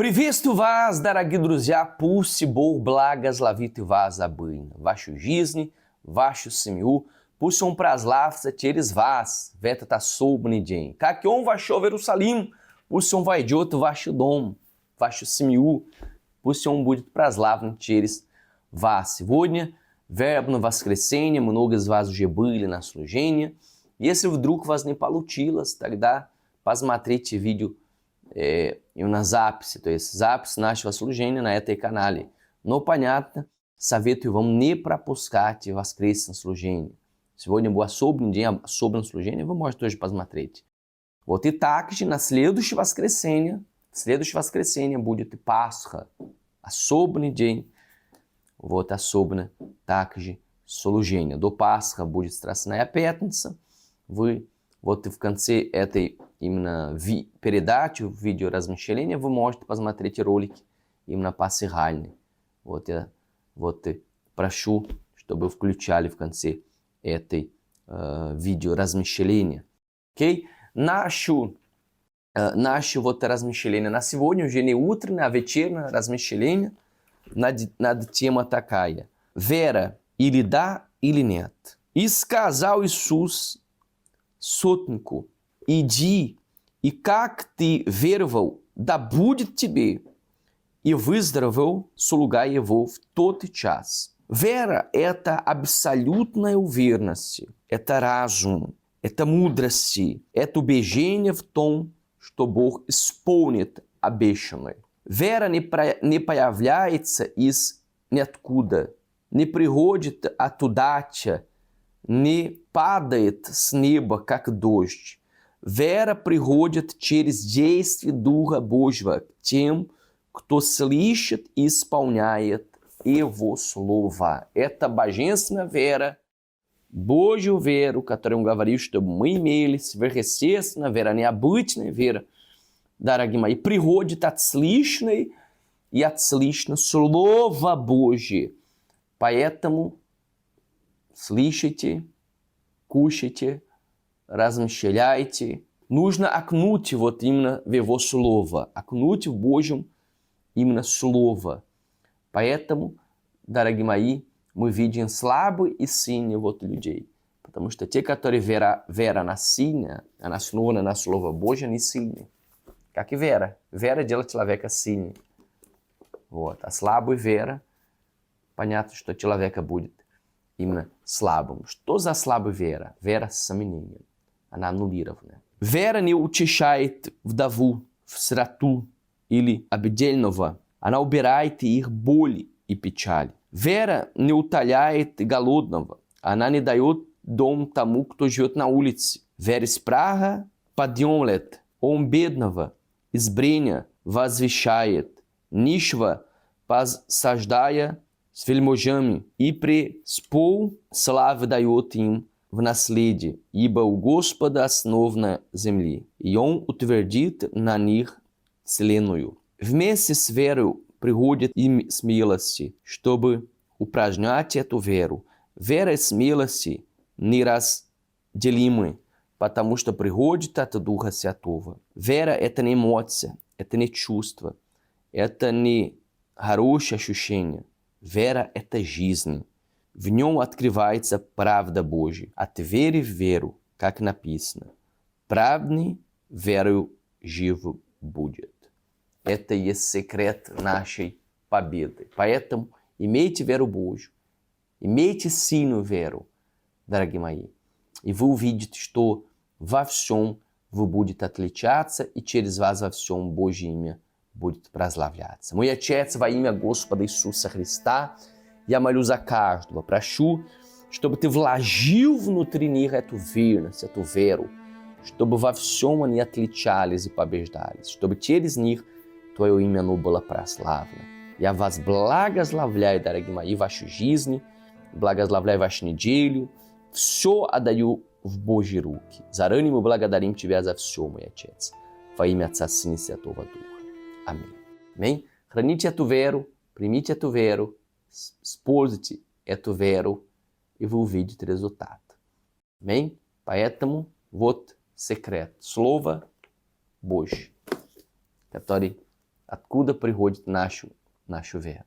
Приветствую вас, дорогие друзья, пусть Бог благословит вас обильно, вашу жизнь, вашу семью, пусть Он прославится через вас в этот особенный день. Как Он вошел в Иерусалим, пусть Он войдет в ваш дом, в вашу семью, пусть Он будет прославлен через вас. Сегодня вербное воскресенье, много из вас уже были на служении. Если вдруг у вас не получилось, тогда посмотрите видео э, и на записи, то есть запись нашего служения на этой канале. Но понятно, советую вам не пропускать воскресное служение. Сегодня был особенный день, особенное служение, вы можете тоже посмотреть. Вот и также на следующее воскресенье, в следующее воскресенье будет и Пасха, особенный день, вот особенно также служение. До Пасха будет Страстная Пятница, вы вот и в конце этой именно ви передачи, видеоразмещения, вы можете посмотреть ролики именно посыгальные. Вот я вот прошу, чтобы включали в конце этой э, видеоразмещения. Окей? Нашу, э, наше вот размещение на сегодня уже не утреннее, а вечернее размещение над, над тема такая. Вера или да, или нет. И сказал Иисус сотнику, иди, и как ты веровал, да будет тебе. И выздоровел, слуга его в тот час. Вера – это абсолютная уверенность, это разум, это мудрость, это убеждение в том, что Бог исполнит обещанное. Вера не, про, не появляется из ниоткуда, не приходит от удачи, не падает с неба, как дождь. Вера приходит через действие Духа Божьего к тем, кто слышит и исполняет Его Слово. Это божественная вера, Божью веру, которую он говорил, чтобы мы имели сверхъестественная вера, необычная вера, дорогие мои, приходит от слышной и от слышно Слова Божье. Поэтому слышите, кушайте, размышляйте. Нужно окнуть вот именно в Его Слово, окнуть в Божьем именно Слово. Поэтому, дорогие мои, мы видим слабые и сильные вот людей. Потому что те, которые вера, вера на сильное, она основана на Слово Божье, не сильные. Как и вера. Вера делает человека сильным. Вот. А слабая вера, понятно, что человека будет именно слабым. Что за слабая вера? Вера с сомнением. Она аннулирована. Вера не утешает вдову, в сироту или обедельного. Она убирает их боли и печаль. Вера не утоляет голодного. Она не дает дом тому, кто живет на улице. Вера спрага подъемлет, он бедного, избрения возвещает, нищего посаждая с вельможами и преспол славы дает им в наследие, ибо у Господа основна земли, и Он утвердит на них вселенную. Вместе с верой приходит им смелости, чтобы упражнять эту веру. Вера и смелости неразделимы, потому что приходит от Духа Святого. Вера – это не эмоция, это не чувство, это не хорошее ощущение – Вера – это жизнь. В нем открывается правда Божья. От веры в веру, как написано. Правдный верою жив будет. Это есть секрет нашей победы. Поэтому имейте веру Божью, имейте сильную веру, дорогие мои. И вы увидите, что во всем вы будете отличаться, и через вас во всем Божье имя будет прославляться. Мой Отец, во имя Господа Иисуса Христа, я молю за каждого, прошу, чтобы Ты вложил внутри них эту верность, эту веру, чтобы во всем они отличались и побеждались, чтобы через них Твое имя ну было прославлено. Я вас благословляю, дорогие мои, вашу жизнь, благословляю вашу неделю, все отдаю в Божьи руки. Заранее мы благодарим Тебя за все, мой Отец, во имя Отца, Сына и Святого Духа. Амém. Amém? Храните эту веру, примите эту веру, используйте эту веру, и вы увидите результат. Амém? Поэтому вот секрет. Слово Божье, который откуда приходит нашу, нашу веру.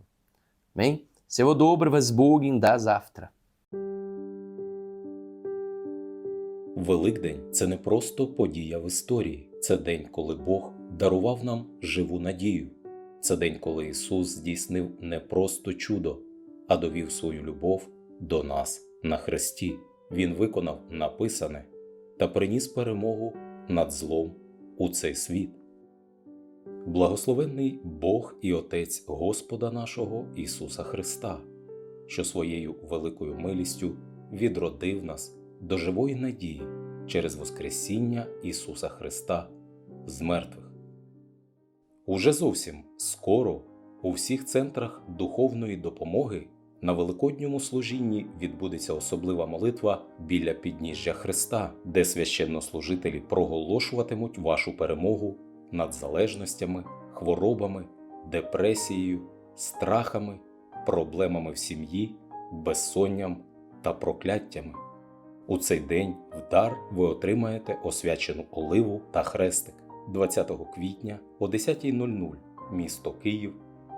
Аминь. Всего доброго, с Богом, до завтра. Великдень це не просто подія в історії, це день, коли Бог дарував нам живу надію. Це день, коли Ісус здійснив не просто чудо, а довів свою любов до нас на хресті. Він виконав написане та приніс перемогу над злом у цей світ. Благословенний Бог і Отець Господа нашого Ісуса Христа, що своєю великою милістю відродив нас до живої надії через Воскресіння Ісуса Христа з мертвих. Уже зовсім скоро у всіх центрах духовної допомоги на Великодньому служінні відбудеться особлива молитва біля підніжжя Христа, де священнослужителі проголошуватимуть вашу перемогу над залежностями, хворобами, депресією, страхами, проблемами в сім'ї, безсонням та прокляттями. У цей день в дар ви отримаєте освячену оливу та хрестик 20 квітня о 10.00 місто Київ,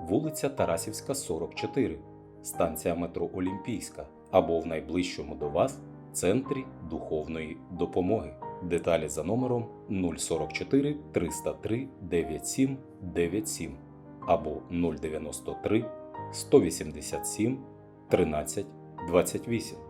вулиця Тарасівська, 44, станція метро Олімпійська або в найближчому до вас центрі духовної допомоги. Деталі за номером 044 303 9797 або 093 187 13 28.